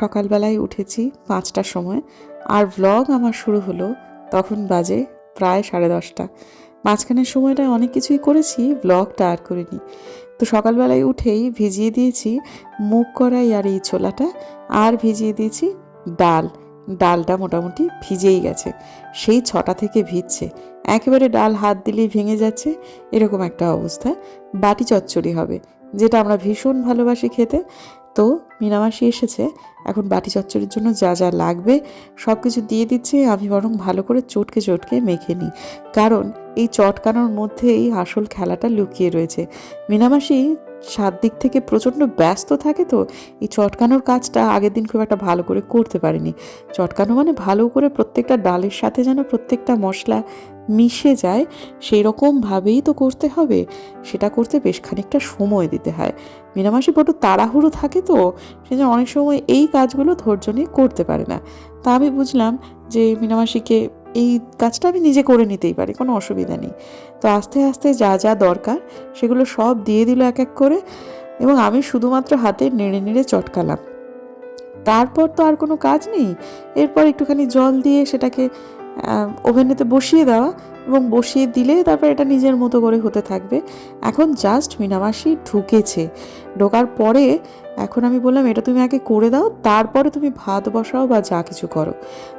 সকালবেলায় উঠেছি পাঁচটার সময়, আর ভ্লগ আমার শুরু হলো তখন বাজে প্রায় সাড়ে দশটা। মাঝখানের সময়টা অনেক কিছুই করেছি ব্লগটা আর করিনি। তো সকালবেলায় উঠেই ভিজিয়ে দিয়েছি মুখ কড়াই আর এই ছোলাটা, আর ভিজিয়ে দিয়েছি ডাল। ডালটা মোটামুটি ভিজেই গেছে, সেই ছটা থেকে ভিজছে। একেবারে ডাল হাত দিলেই ভেঙে যাচ্ছে, এরকম একটা অবস্থা। বাটি চচ্চড়ি হবে, যেটা আমরা ভীষণ ভালোবাসি খেতে। তো মিনামাসি এসেছে এখন বাটি চচ্চড়ির জন্য যা যা লাগবে সব কিছু দিয়ে দিচ্ছে। আমি বরং ভালো করে চটকে চটকে মেখে নিই। কারণ এই চটকানোর মধ্যেই আসল খেলাটা লুকিয়ে রয়েছে। মিনামাসি সাত দিক থেকে প্রচণ্ড ব্যস্ত থাকে তো, এই চটকানোর কাজটা আগের দিন খুব একটা ভালো করে করতে পারেনি। চটকানো মানে ভালো করে প্রত্যেকটা ডালের সাথে যেন প্রত্যেকটা মশলা মিশে যায় সেই রকমভাবেই তো করতে হবে। সেটা করতে বেশ খানিকটা সময় দিতে হয়। মিনামাসি বড় তাড়াহুড়ো থাকে তো, সেজন্য অনেক সময় এই কাজগুলো ধৈর্য নিয়ে করতে পারে না। তা আমি বুঝলাম যে মিনামাসিকে এই কাজটা আমি নিজে করে নিতেই পারি, কোনো অসুবিধা নেই। তো আস্তে আস্তে যা যা দরকার সেগুলো সব দিয়ে দিল এক এক করে এবং আমি শুধুমাত্র হাতে নেড়ে নেড়ে চটকালাম। তারপর তো আর কোনো কাজ নেই। এরপর একটুখানি জল দিয়ে সেটাকে ওভেনেতে বসিয়ে দেওয়া এবং বসিয়ে দিলে তারপর এটা নিজের মতো করে হতে থাকবে। এখন জাস্ট মিনামাসি ঢুকেছে। ঢোকার পরে এখন আমি বললাম, এটা তুমি আগে করে দাও, তারপরে তুমি ভাত বসাও বা যা কিছু করো।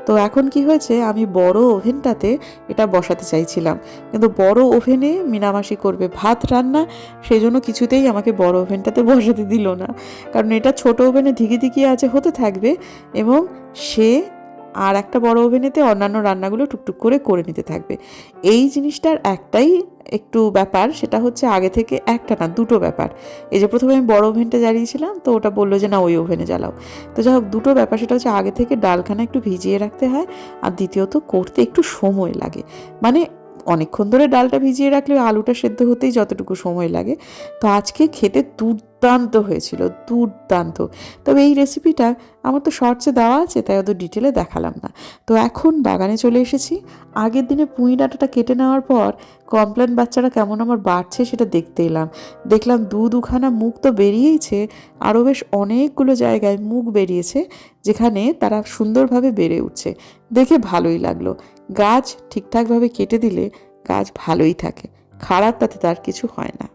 তো এখন কি হয়েছে, আমি বড় ওভেনটাতে এটা বসাতে চাইছিলাম। কিন্তু বড় ওভেনে মিনামাসি করবে ভাত রান্না সেই জন্য কিছুতেই আমাকে বড় ওভেনটাতে বসাতে দিল না। কারণ এটা ছোট ওভেনে ধিকে ধিকিয়ে আছে, হতে থাকবে এবং সে আর একটা বড় ওভেনেতে অন্যান্য রান্নাগুলো টুকটুক করে করে নিতে থাকবে। এই জিনিসটার একটাই একটু ব্যাপার, সেটা হচ্ছে আগে থেকে একটা না, দুটো ব্যাপার। এই যে প্রথমে আমি বড় ওভেনটা জ্বালিয়েছিলাম, তো ওটা বলল যে না, ওই ওভেনে জ্বালাও। তো যাই হোক, দুটো ব্যাপার, সেটা হচ্ছে আগে থেকে ডালখানা একটু ভিজিয়ে রাখতে হয়, আর দ্বিতীয়ত করতে একটু সময় লাগে। মানে অনেকক্ষণ ধরে ডালটা ভিজিয়ে রাখলে আলুটা সেদ্ধ হতেই যতটুকু সময় লাগে। তো আজকে খেতে দুর্দান্ত হয়েছিল, দুর্দান্ত। তবে এই রেসিপিটা আমার তো শর্টসে দেওয়া আছে, তাই অত ডিটেলে দেখালাম না। তো এখন বাগানে চলে এসেছি। আগের দিনে পুঁই ডাঁটাটা কেটে নেওয়ার পর কমপ্লেন বাচ্চারা কেমন আমার বাড়ছে সেটা দেখতে এলাম। দেখলাম দু দুখানা মুখ তো বেরিয়েইছে আরও বেশ অনেকগুলো জায়গায় মুখ বেরিয়েছে, যেখানে তারা সুন্দরভাবে বেড়ে উঠছে। দেখে ভালোই লাগল। গাছ ঠিকঠাকভাবে কেটে দিলে গাছ ভালোই থাকে। খারাপ তাতে তার কিছু হয় না।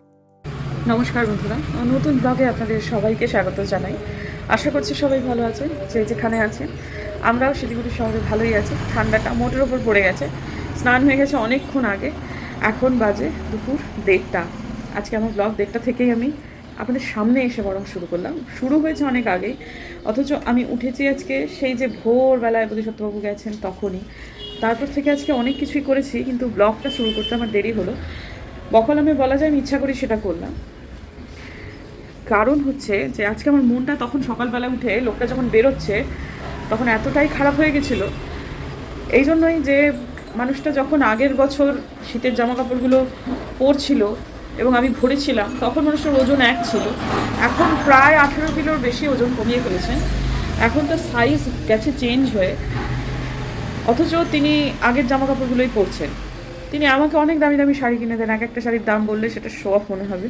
নমস্কার বন্ধুরা। নতুন ব্লগে আপনাদের সবাইকে স্বাগত জানাই। আশা করছি সবাই ভালো আছেন, যে যেখানে আছেন। আমরাও শিলিগুড়ি শহরে ভালোই আছি। ঠান্ডাটা মোটের ওপর পড়ে গেছে। স্নান হয়ে গেছে অনেকক্ষণ আগে। এখন বাজে দুপুর দেড়টা। আজকে আমার ব্লগ দেড়টা থেকেই আমি আপনাদের সামনে এসে বরং শুরু করলাম। শুরু হয়েছে অনেক আগেই। অথচ আমি উঠেছি আজকে সেই যে ভোরবেলায় বোধিসত্ত্ববাবু গেছেন তখনই। তারপর থেকে আজকে অনেক কিছুই করেছি, কিন্তু ব্লগটা শুরু করতে আমার দেরি হলো। বকলামে বলা যায় আমি ইচ্ছা করি সেটা করলাম। কারণ হচ্ছে যে আজকে আমার মনটা তখন সকালবেলা উঠে লোকটা যখন বেরোচ্ছে, তখন এতটাই খারাপ হয়ে গেছিল। এই জন্যই যে মানুষটা যখন আগের বছর শীতের জামা কাপড়গুলো পরছিল এবং আমি ভরেছিলাম, তখন মানুষটার ওজন এক ছিল। এখন প্রায় আঠেরো কিলোর বেশি ওজন কমিয়ে ফেলেছেন। এখন তার সাইজ গেছে চেঞ্জ হয়ে। অথচ তিনি আগের জামা কাপড়গুলোই পরছেন। তিনি আমাকে অনেক দামি দামি শাড়ি কিনে দেন এক একটা শাড়ির দাম বললে সেটা শো অফ মনে হবে।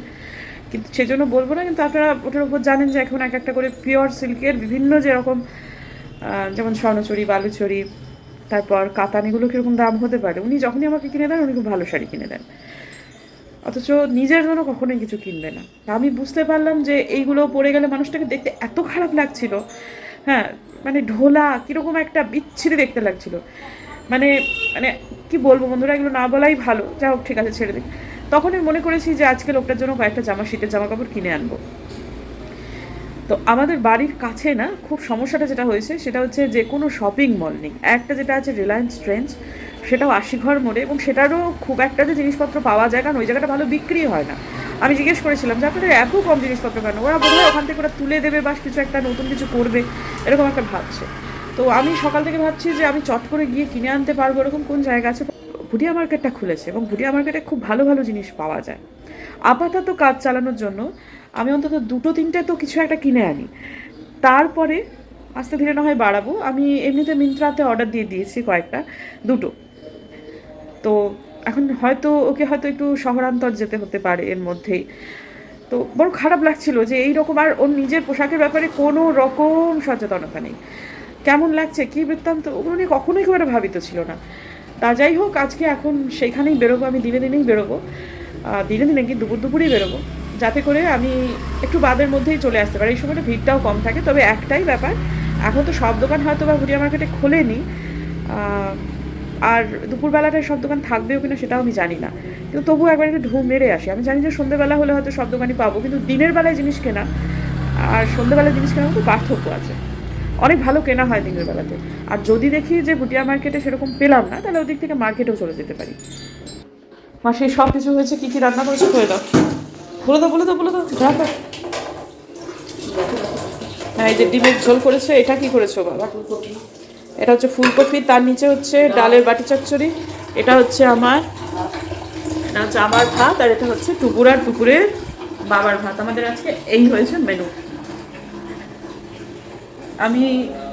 কিন্তু সেজন্য বলব না, কিন্তু আপনারা ওটার উপর জানেন যে এখন এক একটা করে পিওর সিল্কের বিভিন্ন যেরকম যেমন স্বর্ণচুরি, বালুচুরি, তারপর কাতানিগুলো কীরকম দাম হতে পারে। উনি যখনই আমাকে কিনে দেন, উনি খুব ভালো শাড়ি কিনে দেন। অথচ নিজের জন্য কখনোই কিছু কিনবে না। আমি বুঝতে পারলাম যে এইগুলো পরে গেলে মানুষটাকে দেখতে এত খারাপ লাগছিল। হ্যাঁ মানে ঢোলা, কীরকম একটা বিচ্ছিরি দেখতে লাগছিল। মানে মানে কি বলব বন্ধুরা, এগুলো না বলাই ভালো। যা হোক, ঠিক আছে, ছেড়ে দিন তখন আমি মনে করেছি যে আজকে লোকটার জন্য কয়েকটা জামা, শীতের জামা কাপড় কিনে আনব। তো আমাদের বাড়ির কাছে না, খুব সমস্যাটা যেটা হয়েছে, সেটা হচ্ছে যে কোনো শপিং মল নেই। একটা যেটা আছে রিলায়েন্স ট্রেন্ডস সেটাও আশি ঘর মোড়ে এবং সেটারও খুব একটা যে জিনিসপত্র পাওয়া যায়, কারণ ওই জায়গাটা ভালো বিক্রি হয় না। আমি জিজ্ঞেস করেছিলাম যে আপনাদের এত কম জিনিসপত্র কেন? ওরা বলল, ওখান থেকে ওরা তুলে দেবে বা কিছু একটা নতুন কিছু করবে। এরকম একটা ভাবছে। তো আমি সকাল থেকে ভাবছি যে, আমি চট করে গিয়ে কিনে আনতে পারব এরকম কোন জায়গা আছে? ভুটিয়া মার্কেটটা খুলেছে এবং ভুটিয়া মার্কেটে খুব ভালো ভালো জিনিস পাওয়া যায়। আপাতত কাজ চালানোর জন্য আমি অন্তত দুটো, তিনটে তো কিছু একটা কিনে আনি। তারপরে আস্তে ধীরে না হয় বাড়াবো। আমি এমনিতে মিন্ত্রাতে অর্ডার দিয়ে দিয়েছি কয়েকটা, দুটো। তো এখন হয়তো ওকে হয়তো একটু শহরান্তর যেতে হতে পারে এর মধ্যেই। তো বড় খারাপ লাগছিল যে এই রকম আর ওর নিজের পোশাকের ব্যাপারে কোনো রকম সচেতনতা নেই। কেমন লাগছে? কী বৃত্তান্ত? ওগুলো নিয়ে কখনোই খুব একটা ভাবিত ছিল না। তা যাই হোক, আজকে এখন সেইখানেই বেরোবো, আমি দিনে দিনেই বেরোবো। দিনে দিনে কি দুপুর দুপুরেই বেরোবো। যাতে করে আমি একটু বাদের মধ্যেই চলে আসতে পারি। এই সময়টা ভিড়টাও কম থাকে। তবে একটাই ব্যাপার, এখন তো সব দোকান হয়তো বা ভুটিয়া মার্কেটে খোলেনি। আর দুপুরবেলাটায় সব দোকান থাকবেও কিনা সেটাও আমি জানি না। কিন্তু তবুও একবার একটু ঢু মেরে আসি। আমি জানি যে সন্ধ্যেবেলা হলে হয়তো সব দোকানই পাবো, কিন্তু দিনের বেলায় জিনিস কেনা আর সন্ধ্যেবেলায় জিনিস কেনার মধ্যে পার্থক্য আছে। অনেক ভালো কেনা হয় দিনের বেলাতে। আর যদি দেখি যে ভুটিয়া মার্কেটে সেরকম পেলাম না, তাহলে ওদিক থেকে মার্কেটেও চলে যেতে পারি। মা, সেই সব কিছু হয়েছে, কী কী রান্না করেছে করে দাও। বলে দাও বলে দাও বলে দাও। হ্যাঁ এই যে ডিমের ঝোল করেছে, এটা কি করেছ বাবা? এটা হচ্ছে ফুলকপি তার নিচে হচ্ছে ডালের বাটি চচ্চড়ি এটা হচ্ছে আমার এটা হচ্ছে আমার ভাত আর এটা হচ্ছে টুকুর আর টুকুরের বাবার ভাত। আমাদের আজকে এই হয়েছে মেনু আমি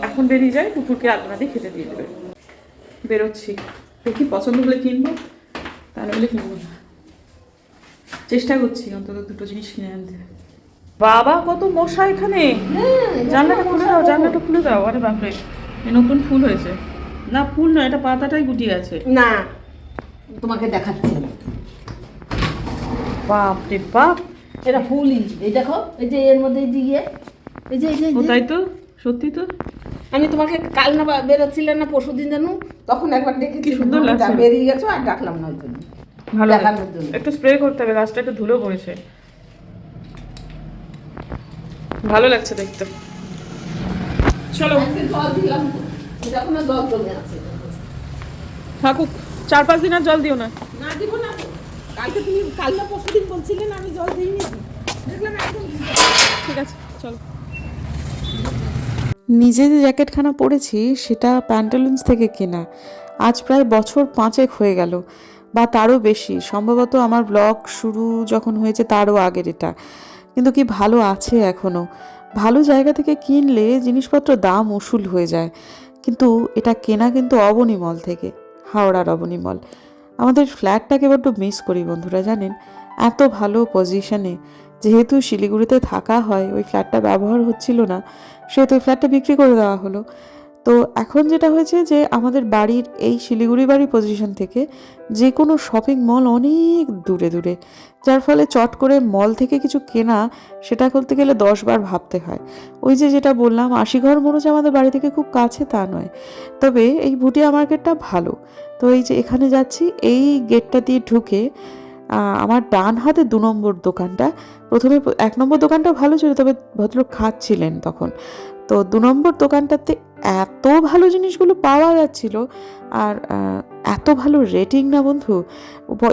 এখন বেরিয়ে যাই টুকুরকে আলপনা দিয়ে খেতে দিয়ে দেবে। বেরোচ্ছি। দেখি পছন্দ হলে কিনবো তা নাহলে কিনবো না। চেষ্টা করছি অন্তত দুটো জিনিস কিনে আনতে। বাবা কত মশা এখানে! জানলাটা খুলে দাও জানলাটা খুলে দাও। আরে বাপরে। নতুন ফুল হয়েছে। না ফুল না এটা পাতাটাই গুটি আছে। না তোমাকে দেখাচ্ছি আমি। বাপ রে বাপ। এটা ফুলই এই দেখো এই যে এর মধ্যে দিয়ে এই যে এই যে এই যে। তাই তো? সত্যি তো? আমি তোমাকে কাল না বা- বেরোচ্ছিলে না পরশু দিন জানো? তখন একবার দেখেছি কি সুন্দর লাগছে। বেরিয়ে গেছো আর ডাকলাম না ওই জন্য। ভালো দেখানোর জন্য। একটু স্প্রে করতে হবে গাছটা একটু ধুলো পড়েছে। ভালো লাগছে দেখতে। চলো। থাকুক চার পাঁচ দিন আর জল দিও না। না দিব না কালকে তুমি কাল না পরশু দিন বলছিলে না আমি জল দিইনি। দেখলাম একদম ঠিক আছে চলো। নিজে যে জ্যাকেটখানা পরেছি সেটা প্যান্টালুন্স থেকে কেনা। আজ প্রায় বছর পাঁচেক হয়ে গেল বা তারও বেশি। সম্ভবত আমার ব্লগ শুরু যখন হয়েছে তারও আগের এটা। কিন্তু কি ভালো আছে এখনও ভালো জায়গা থেকে কিনলে জিনিসপত্র দাম উসুল হয়ে যায়। কিন্তু এটা কেনা কিন্তু অবনিমল থেকে, হাওড়ার অবনিমল আমাদের ফ্ল্যাটটাকে বড্ড মিস করি বন্ধুরা, জানেন? এত ভালো পজিশনে যেহেতু শিলিগুড়িতে থাকা হয়, ওই ফ্ল্যাটটা ব্যবহার হচ্ছিল না, সেহেতু ফ্ল্যাটটা বিক্রি করে দেওয়া হলো। তো এখন যেটা হয়েছে যে আমাদের বাড়ির এই শিলিগুড়ি বাড়ি পজিশন থেকে যে কোনো শপিং মল অনেক দূরে দূরে, যার ফলে চট করে মল থেকে কিছু কেনা সেটা করতে গেলে দশ বার ভাবতে হয়। ওই যে যেটা বললাম, আশিঘর মনোজ আমাদের বাড়ি থেকে খুব কাছে তা নয়। তবে এই ভুটিয়া মার্কেটটা ভালো। তো এই যে এখানে যাচ্ছি, এই গেটটা দিয়ে ঢুকে আমার ডান হাতে দু নম্বর দোকানটা। প্রথমে এক নম্বর দোকানটা ভালো ছিল, তবে ভদ্রলোক খাচ্ছিলেন তখন। তো দু নম্বর দোকানটাতে এত ভালো জিনিসগুলো পাওয়া যাচ্ছিল আর এত ভালো রেটিং না বন্ধু।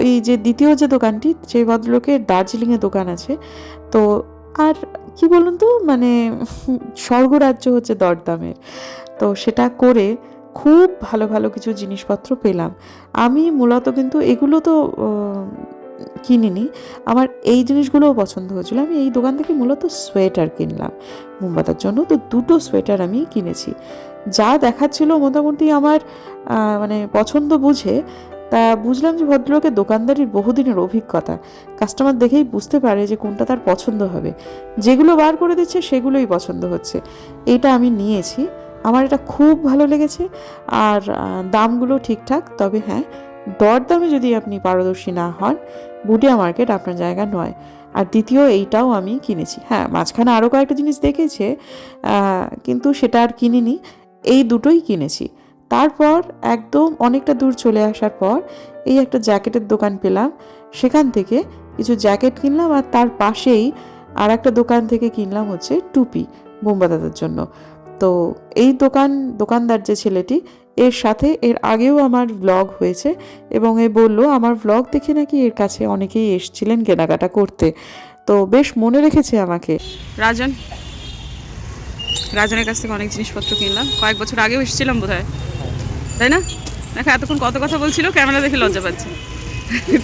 এই যে দ্বিতীয় যে দোকানটি, সেই ভদ্রলোকের দার্জিলিংয়ে দোকান আছে। তো, আর কি বলুন তো মানে স্বর্গরাজ্য হচ্ছে দরদামের। তো সেটা করে খুব ভালো ভালো কিছু জিনিসপত্র পেলাম। আমি মূলত কিন্তু এগুলো তো কিনিনি। আমার এই জিনিসগুলোও পছন্দ হয়েছিল। আমি এই দোকান থেকে মূলত সোয়েটার কিনলাম। মোমবাতার জন্য তো দুটো সোয়েটার আমি কিনেছি। যা দেখাচ্ছিল মোটামুটি আমার মানে পছন্দ বুঝে, তা বুঝলাম যে ভদ্রলোকের দোকানদারির বহুদিনের অভিজ্ঞতা। কাস্টমার দেখেই বুঝতে পারে যে কোনটা তার পছন্দ হবে। যেগুলো বার করে দিচ্ছে সেগুলোই পছন্দ হচ্ছে। এটা আমি নিয়েছি। আমার এটা খুব ভালো লেগেছে। আর দামগুলো ঠিকঠাক, তবে হ্যাঁ দরদামে যদি আপনি পারদর্শী না হন, বুটিয়া মার্কেট আপনার জায়গা নয়। আর দ্বিতীয়, এইটাও আমি কিনেছি। হ্যাঁ মাঝখানে আরও কয়েকটা জিনিস দেখেছে কিন্তু সেটা আর কিনিনি। এই দুটোই কিনেছি। তারপর একদম অনেকটা দূর চলে আসার পর এই একটা জ্যাকেটের দোকান পেলাম। সেখান থেকে কিছু জ্যাকেট কিনলাম আর তার পাশেই আর একটা দোকান থেকে কিনলাম হচ্ছে টুপি বোম্বাদাদের জন্য। তো এই দোকান, দোকানদার যে ছেলেটি এর সাথে এর আগেও আমার ব্লগ হয়েছে এবং এ বলল আমার ব্লগ দেখে নাকি এর কাছে অনেকেই এসছিলেন কেনাকাটা করতে। তো বেশ মনে রেখেছে আমাকে। রাজন রাজনের কাছ থেকে অনেক জিনিসপত্র কিনলাম। কয়েক বছর আগেও এসেছিলাম বোধ হয় তাই না? দেখো এতক্ষণ কত কথা বলছিল ক্যামেরা দেখে লজ্জা পাচ্ছে।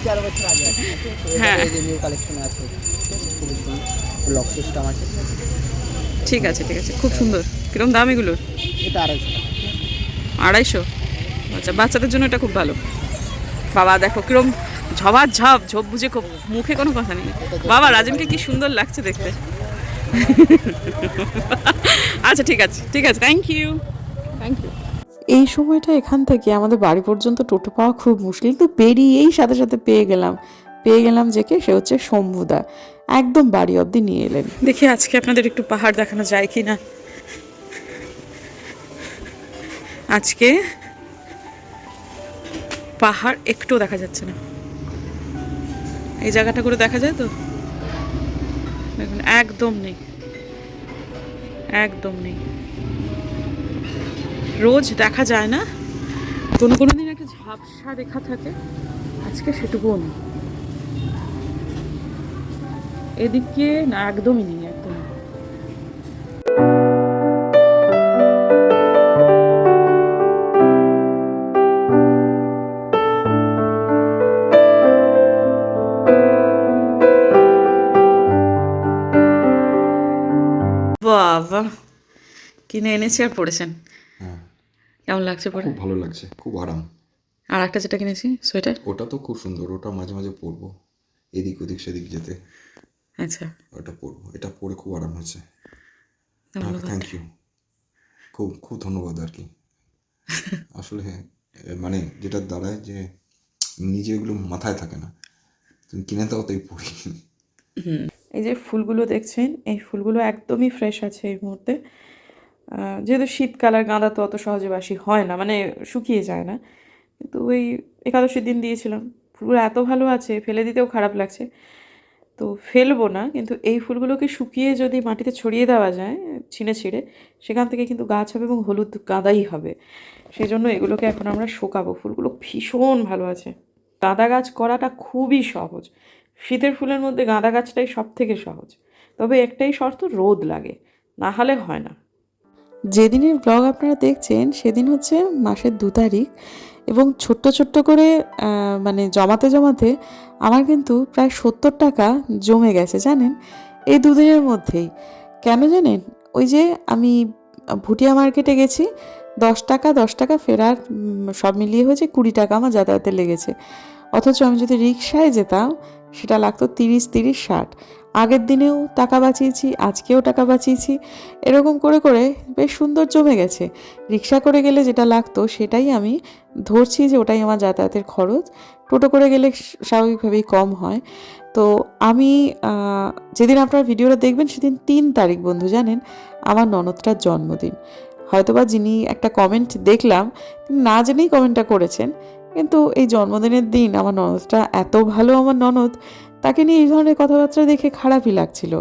চার বছর আগে হ্যাঁ। ঠিক আছে ঠিক আছে। খুব সুন্দর। কিরম দাম এগুলোর? এটা আড়াইশো টাকা। আড়াইশো? আচ্ছা বাচ্চাদের জন্য এটা খুব ভালো। বাবা দেখো কিরম ঝবার ঝপ ঝোপ বুঝে খুব মুখে কোনো কথা নেই। বাবা রাজনকে কি সুন্দর লাগছে দেখতে। আচ্ছা ঠিক আছে ঠিক আছে থ্যাংক ইউ থ্যাংক ইউ এই সময়টা এখান থেকে আমাদের বাড়ি পর্যন্ত টোটো পাওয়া খুব মুশকিল কিন্তু পেরিয়েই সাথে সাথে পেয়ে গেলাম। পেয়ে গেলাম যে কে? সে হচ্ছে শম্ভুদা। একদম বাড়ি অবধি নিয়ে এলেন। দেখি আজকে আপনাদের একটু পাহাড় দেখানো যায় কি না আজকে পাহাড় একটু দেখা যাচ্ছে না। এই জায়গাটা করে দেখা যায় তো? দেখুন, একদম নেই। একদম নেই। রোজ দেখা যায় না। কোনো কোনো দিন একটা ঝাপসা দেখা থাকে। আজকে সেটুকুও নেই। এদিকে না, একদমই নেই। বাবা কিনে এনেছি আর পড়েছেন? হ্যাঁ। কেমন লাগছে পরে খুব ভালো লাগছে খুব আরাম। আর একটা যেটা কিনেছি সোয়েটার? ওটা তো খুব সুন্দর ওটা মাঝে মাঝে পরবো এদিক ওদিক সেদিক যেতে। আচ্ছা। ওটা পরবো এটা পরে খুব আরাম হয়েছে। থ্যাংক ইউ খুব খুব ধন্যবাদ আর কি। আসলে মানে যেটা দাঁড়ায় যে নিজে এগুলো মাথায় থাকে না। তুমি কিনে দাও তাই পড়ি এই যে ফুলগুলো দেখছেন, এই ফুলগুলো একদমই ফ্রেশ আছে এই মুহূর্তে। যেহেতু শীতকাল আর গাঁদা তো অত সহজে বাসি হয় না মানে শুকিয়ে যায় না। কিন্তু ওই একাদশীর দিন দিয়েছিলাম। ফুলগুলো এত ভালো আছে, ফেলে দিতেও খারাপ লাগছে। তো ফেলব না, কিন্তু এই ফুলগুলোকে শুকিয়ে যদি মাটিতে ছড়িয়ে দেওয়া যায়, ছিঁড়ে ছিঁড়ে, সেখান থেকে কিন্তু গাছ হবে এবং হলুদ গাঁদাই হবে। সেই জন্য এগুলোকে এখন আমরা শোকাবো। ফুলগুলো ভীষণ ভালো আছে। গাঁদা গাছ করাটা খুবই সহজ। শীতের ফুলের মধ্যে গাঁদা গাছটাই সব থেকে সহজ। তবে একটাই শর্ত, রোদ লাগে। না হলে হয় না। যেদিনের ব্লগ আপনারা দেখছেন, সেদিন হচ্ছে মাসের দু তারিখ এবং ছোট্ট ছোট্ট করে মানে জমাতে জমাতে আমার কিন্তু প্রায় সত্তর টাকা জমে গেছে, জানেন? এই দুদিনের মধ্যেই। কেন জানেন? ওই যে আমি ভুটিয়া মার্কেটে গেছি, দশ টাকা দশ টাকা ফেরার সব মিলিয়ে হয়েছে কুড়ি টাকা আমার যাতায়াতে লেগেছে। অথচ আমি যদি রিক্সায় যেতাম সেটা লাগতো তিরিশ তিরিশ, ষাট। আগের দিনেও টাকা বাঁচিয়েছি, আজকেও টাকা বাঁচিয়েছি। এরকম করে করে বেশ সুন্দর জমে গেছে। রিক্সা করে গেলে যেটা লাগতো সেটাই আমি ধরছি যে ওটাই আমার যাতায়াতের খরচ। টোটো করে গেলে স্বাভাবিকভাবেই কম হয়। তো আমি যেদিন আপনার ভিডিওটা দেখবেন সেদিন তিন তারিখ বন্ধু জানেন, আমার ননদটার জন্মদিন। হয়তোবা যিনি একটা কমেন্ট দেখলাম, তিনি না জেনেই কমেন্টটা করেছেন। কিন্তু এই জন্মদিনের দিন আমার ননদটা এত ভালো আমার ননদ, তাকে নিয়ে এই ধরনের কথাবার্তা দেখে খারাপই লাগছিল।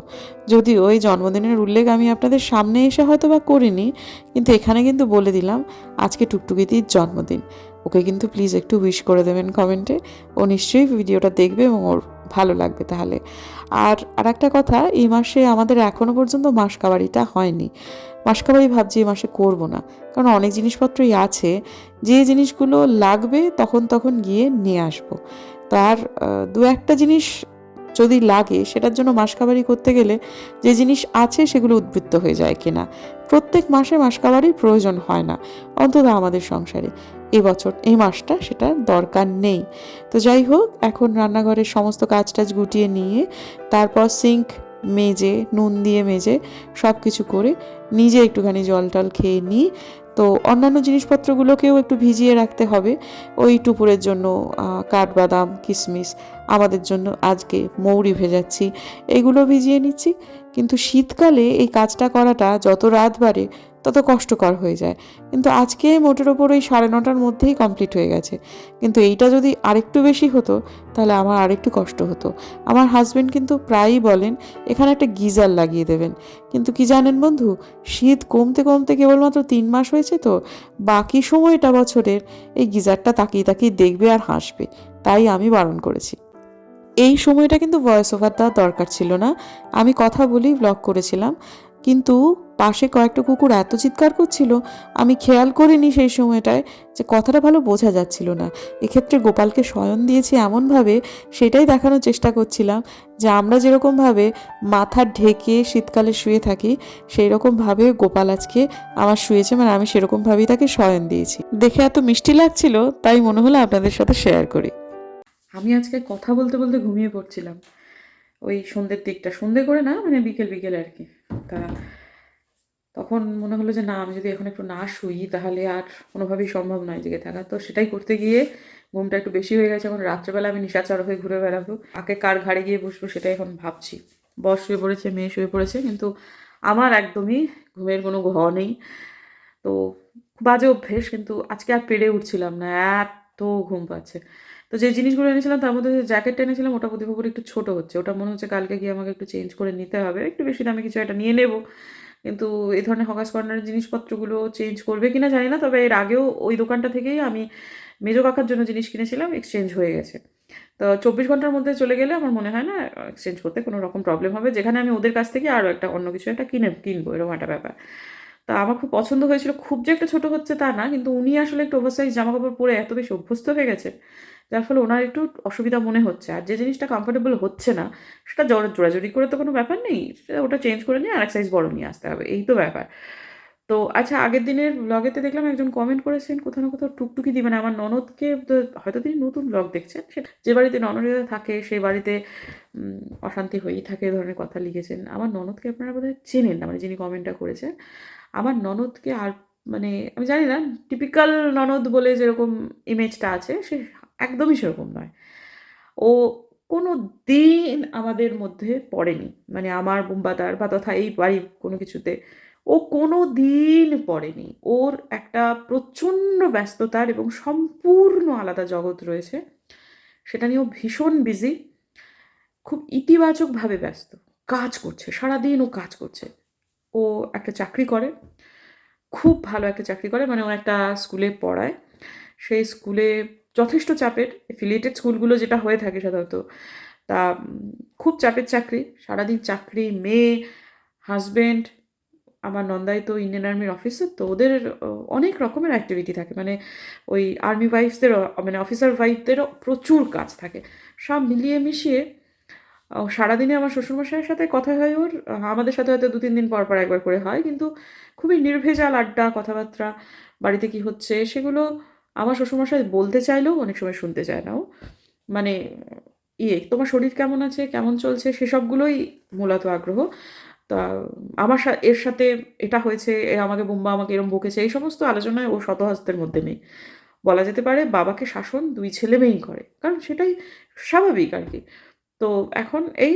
যদিও এই জন্মদিনের উল্লেখ আমি আপনাদের সামনে এসে হয়তো বা করিনি, কিন্তু এখানে কিন্তু বলে দিলাম, আজকে টুকটুকিতির জন্মদিন। ওকে কিন্তু প্লিজ একটু উইশ করে দেবেন কমেন্টে, ও নিশ্চয়ই ভিডিওটা দেখবে এবং ওর ভালো লাগবে তাহলে। আর আর একটা কথা, এই মাসে আমাদের এখনও পর্যন্ত মাসকাবাড়িটা হয়নি। মাসকাবাড়ি ভাবছি এই মাসে করব না। কারণ অনেক জিনিসপত্রই আছে, যে জিনিসগুলো লাগবে তখন তখন গিয়ে নিয়ে আসব। তার দু একটা জিনিস যদি লাগে, সেটার জন্য মাসকাবারি করতে গেলে যে জিনিস আছে সেগুলো উদ্বৃত্ত হয়ে যায় কিনা। প্রত্যেক মাসে মাসকাবারির প্রয়োজন হয় না, অন্তত আমাদের সংসারে। এবছর এই মাসটা সেটা দরকার নেই। তো যাই হোক, এখন রান্নাঘরের সমস্ত কাজ টাজ গুটিয়ে নিয়ে, তারপর সিঙ্ক মেজে, নুন দিয়ে মেজে সব কিছু করে নিজে একটুখানি জল টল খেয়ে নিই। তো অন্যান্য জিনিসপত্রগুলোকেও একটু ভিজিয়ে রাখতে হবে। ওই টুপুরের জন্য কাঠবাদাম কিশমিশ আমাদের জন্য আজকে মৌরি ভেজাচ্ছি, এগুলো ভিজিয়ে নিচ্ছি। কিন্তু শীতকালে এই কাজটা করাটা যত রাত বাড়ে তত কষ্টকর হয়ে যায়। কিন্তু আজকে মোটের ওপর ওই সাড়ে নটার মধ্যেই কমপ্লিট হয়ে গেছে। কিন্তু এইটা যদি আরেকটু বেশি হতো, তাহলে আমার আরেকটু কষ্ট হতো। আমার হাজব্যান্ড কিন্তু প্রায়ই বলেন, এখানে একটা গিজার লাগিয়ে দেবেন। কিন্তু কি জানেন বন্ধু, শীত কমতে কমতে কেবলমাত্র তিন মাস হয়েছে তো, বাকি সময়টা বছরের এই গিজারটা তাকিয়ে তাকিয়ে দেখবে আর হাসবে। তাই আমি বারণ করেছি। এই সময়টা কিন্তু ভয়েস ওভার দেওয়ার দরকার ছিল না। আমি কথা বলেই ব্লগ করেছিলাম। কিন্তু পাশে কয়েকটা কুকুর এত চিৎকার করছিল, আমি খেয়াল করিনি সেই সময়টায় যে কথাটা ভালো বোঝা যাচ্ছিল না। এক্ষেত্রে গোপালকে শয়ন দিয়েছি এমনভাবে সেটাই দেখানোর চেষ্টা করছিলাম যে আমরা যেরকমভাবে মাথা ঢেকে শীতকালে শুয়ে থাকি সেই রকমভাবে গোপাল আজকে আমার শুয়েছে মানে আমি সেরকমভাবেই তাকে শয়ন দিয়েছি। দেখে এত মিষ্টি লাগছিল, তাই মনে হলো আপনাদের সাথে শেয়ার করি। আমি আজকে কথা বলতে বলতে ঘুমিয়ে পড়ছিলাম। ওই সন্ধ্যের দিকটা, সন্ধে করে না মানে বিকেল বিকেল আর কি। তা তখন মনে হলো যে, না, আমি যদি এখন একটু না শুই, তাহলে আর কোনোভাবেই সম্ভব নয় জেগে থাকা। তো সেটাই করতে গিয়ে ঘুমটা একটু বেশি হয়ে গেছে। এখন রাত্রেবেলা আমি নিশাচর হয়ে ঘুরে বেড়াবো। আগে কার ঘাড়ে গিয়ে বসবো সেটাই এখন ভাবছি। বস শুয়ে পড়েছে, মেয়ে শুয়ে পড়েছে, কিন্তু আমার একদমই ঘুমের কোনো ঘ নেই। তো বাজে অভ্যেস, কিন্তু আজকে আর পেরে উঠছিলাম না, এত ঘুম পাচ্ছে। তো যে জিনিসগুলো এনেছিলাম, তার মধ্যে যে জ্যাকেটটা এনেছিলাম, ওটা প্রতি পুকুর একটু ছোট হচ্ছে। ওটা মনে হচ্ছে কালকে গিয়ে আমাকে একটু চেঞ্জ করে নিতে হবে। একটু বেশি দামে কিছু একটা নিয়ে নেব। কিন্তু এ ধরনের হকাস কর্নারের জিনিসপত্রগুলো চেঞ্জ করবে কিনা জানি না, তবে এর আগেও ওই দোকানটা থেকেই আমি মেজো কাকার জন্য জিনিস কিনেছিলাম এক্সচেঞ্জ হয়ে গেছে। তো চব্বিশ ঘণ্টার মধ্যে চলে গেলে আমার মনে হয় না এক্সচেঞ্জ করতে কোনো রকম প্রবলেম হবে। যেখানে আমি ওদের কাছ থেকে আরও একটা অন্য কিছু একটা কিনে, কিনবো, এরকম একটা ব্যাপার। তা আমার খুব পছন্দ হয়েছিল। খুব যে একটা ছোটো হচ্ছে তা না, কিন্তু উনি আসলে একটু ওভারসাইজ জামা কাপড় পরে এত বেশি অভ্যস্ত হয়ে গেছে, যার ফলে ওনার একটু অসুবিধা মনে হচ্ছে। আর যে জিনিসটা কমফোর্টেবল হচ্ছে না, সেটা জোর জোড়াজোড়ি করে তো কোনো ব্যাপার নেই সেটা ওটা চেঞ্জ করে নিয়ে আরেক সাইজ বড় নিয়ে আসতে হবে, এই তো ব্যাপার। তো আচ্ছা আগের দিনের ব্লগেতে দেখলাম একজন কমেন্ট করেছেন, কোথাও না কোথাও টুকটুকি দিবেন আমার ননদকে তো হয়তো তিনি নতুন ব্লগ দেখছেন সেটা যে বাড়িতে ননদীরা থাকে সেই বাড়িতে অশান্তি হয়েই থাকে ধরনের কথা লিখেছেন। আমার ননদকে আপনারা বোধহয় চেনেন না মানে যিনি কমেন্টটা করেছেন। আমার ননদকে আর মানে আমি জানি না টিপিক্যাল ননদ বলে যেরকম ইমেজটা আছে, সে একদমই সেরকম নয়। ও কোনো দিন আমাদের মধ্যে পড়েনি মানে আমার বোম্বাদার বা তথা এই বাড়ির কোনো কিছুতে, ও কোনো দিন পড়েনি। ওর একটা প্রচণ্ড ব্যস্ততার এবং সম্পূর্ণ আলাদা জগৎ রয়েছে, সেটা নিয়ে ও ভীষণ বিজি খুব ইতিবাচকভাবে ব্যস্ত, কাজ করছে, সারাদিন ও কাজ করছে। ও একটা চাকরি করে, খুব ভালো একটা চাকরি করে মানে ও একটা স্কুলে পড়ায়। সেই স্কুলে যথেষ্ট চাপের এফিলিয়েটেড স্কুলগুলো যেটা হয়ে থাকে সাধারণত, তা খুব চাপের চাকরি। সারাদিন চাকরি, মেয়ে হাজব্যান্ড আমার নন্দাই তো ইন্ডিয়ান আর্মির অফিসার তো ওদের অনেক রকমের অ্যাক্টিভিটি থাকে। মানে ওই আর্মি ওয়াইফদেরও মানে অফিসার ওয়াইফদেরও প্রচুর কাজ থাকে। সব মিলিয়ে মিশিয়ে সারাদিনে আমার শ্বশুরমশাইয়ের সাথে কথা হয় ওর আমাদের সাথে হয়তো দু তিন দিন পর পর একবার করে হয়, কিন্তু খুবই নির্ভেজাল আড্ডা, কথাবার্তা, বাড়িতে কি হচ্ছে, সেগুলো আমার শ্বশুরমশাই বলতে চাইলেও অনেক সময় শুনতে চায় না ও। মানে ইয়ে তোমার শরীর কেমন আছে, কেমন চলছে, সেসবগুলোই মূলত আগ্রহ। তা, আমার এর সাথে এটা হয়েছে, এ আমাকে বোম্বা আমাকে এরম বকেছে, এই সমস্ত আলোচনায় ও শতহস্তের মধ্যে নেই। বলা যেতে পারে বাবাকে শাসন দুই ছেলে মেয়েই করে, কারণ সেটাই স্বাভাবিক আর কি। তো এখন এই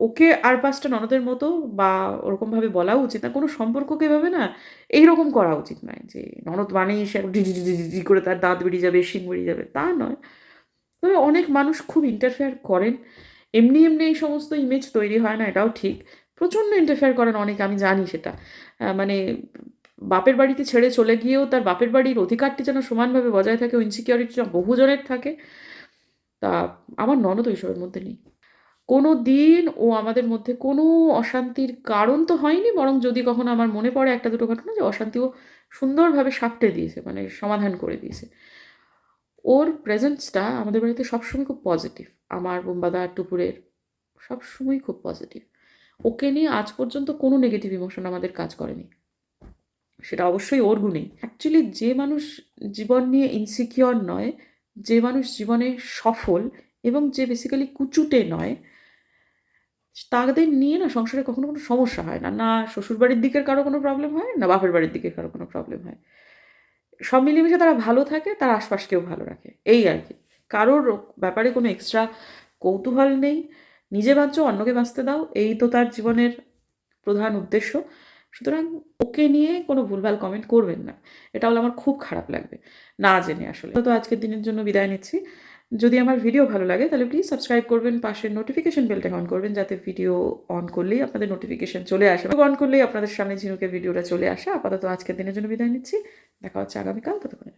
ওকে আর পাঁচটা ননদের মতো বা ওরকমভাবে বলা উচিত না, কোনো সম্পর্ককে এভাবে না এইরকম করা উচিত নয় যে ননদ মানেই সে ডি ডি ডি ডি ডি করে তার দাঁত বেরিয়ে যাবে, শিং বেরিয়ে যাবে, তা নয়। তবে অনেক মানুষ খুব ইন্টারফেয়ার করেন। এমনি এমনি এই সমস্ত ইমেজ তৈরি হয় না, এটাও ঠিক। প্রচণ্ড ইন্টারফেয়ার করেন অনেকে, আমি জানি সেটা। মানে বাপের বাড়িতে ছেড়ে চলে গিয়েও তার বাপের বাড়ির অধিকারটি যেন সমানভাবে বজায় থাকে ইনসিকিউরিটি বহুজনের থাকে তা আমার ননদ ওইসবের মধ্যে নেই। কোনো দিন ও আমাদের মধ্যে কোনো অশান্তির কারণ তো হয়নি, বরং যদি কখনো আমার মনে পড়ে একটা দুটো ঘটনা যে অশান্তিও সুন্দরভাবে সাপটে দিয়েছে মানে সমাধান করে দিয়েছে। ওর প্রেজেন্সটা আমাদের বাড়িতে সবসময় খুব পজিটিভ আমার বোম্বাদা টুপুরের সবসময় খুব পজিটিভ ওকে নিয়ে আজ পর্যন্ত কোনো নেগেটিভ ইমোশন আমাদের কাজ করেনি। সেটা অবশ্যই ওর গুণেই অ্যাকচুয়ালি যে মানুষ জীবন নিয়ে ইনসিকিওর নয় যে মানুষ জীবনে সফল এবং যে বেসিক্যালি কুচুটে নয়, তাদের নিয়ে না সংসারে কখনো কোনো সমস্যা হয় না। না শ্বশুরবাড়ির দিকের কারও কোনো প্রবলেম হয়, না বাপের বাড়ির দিকের কারও কোনো প্রবলেম হয়। সব মিলেমিশে তারা ভালো থাকে, তার আশপাশকেও ভালো রাখে। এই আর কি। কারোর ব্যাপারে কোনো এক্সট্রা কৌতূহল নেই। নিজে বাঁচো অন্যকে বাঁচতে দাও, এই তো তার জীবনের প্রধান উদ্দেশ্য। সুতরাং ওকে নিয়ে কোনো ভুলভাল কমেন্ট করবেন না। এটা হলে আমার খুব খারাপ লাগবে, না জেনে আসলে। তো আজকের দিনের জন্য বিদায় নিচ্ছি। যদি আমার ভিডিও ভালো লাগে তাহলে প্লিজ সাবস্ক্রাইব করবেন, পাশের নোটিফিকেশন বেলটা অন করবেন যাতে ভিডিও অন করলেই আপনাদের নোটিফিকেশন চলে আসে। অন করলেই আপনাদের সামনে ঝিনুকের ভিডিওটা চলে আসে। আপাতত আজকের দিনের জন্য বিদায় নিচ্ছি। দেখা হচ্ছে আগামীকাল ততক্ষণে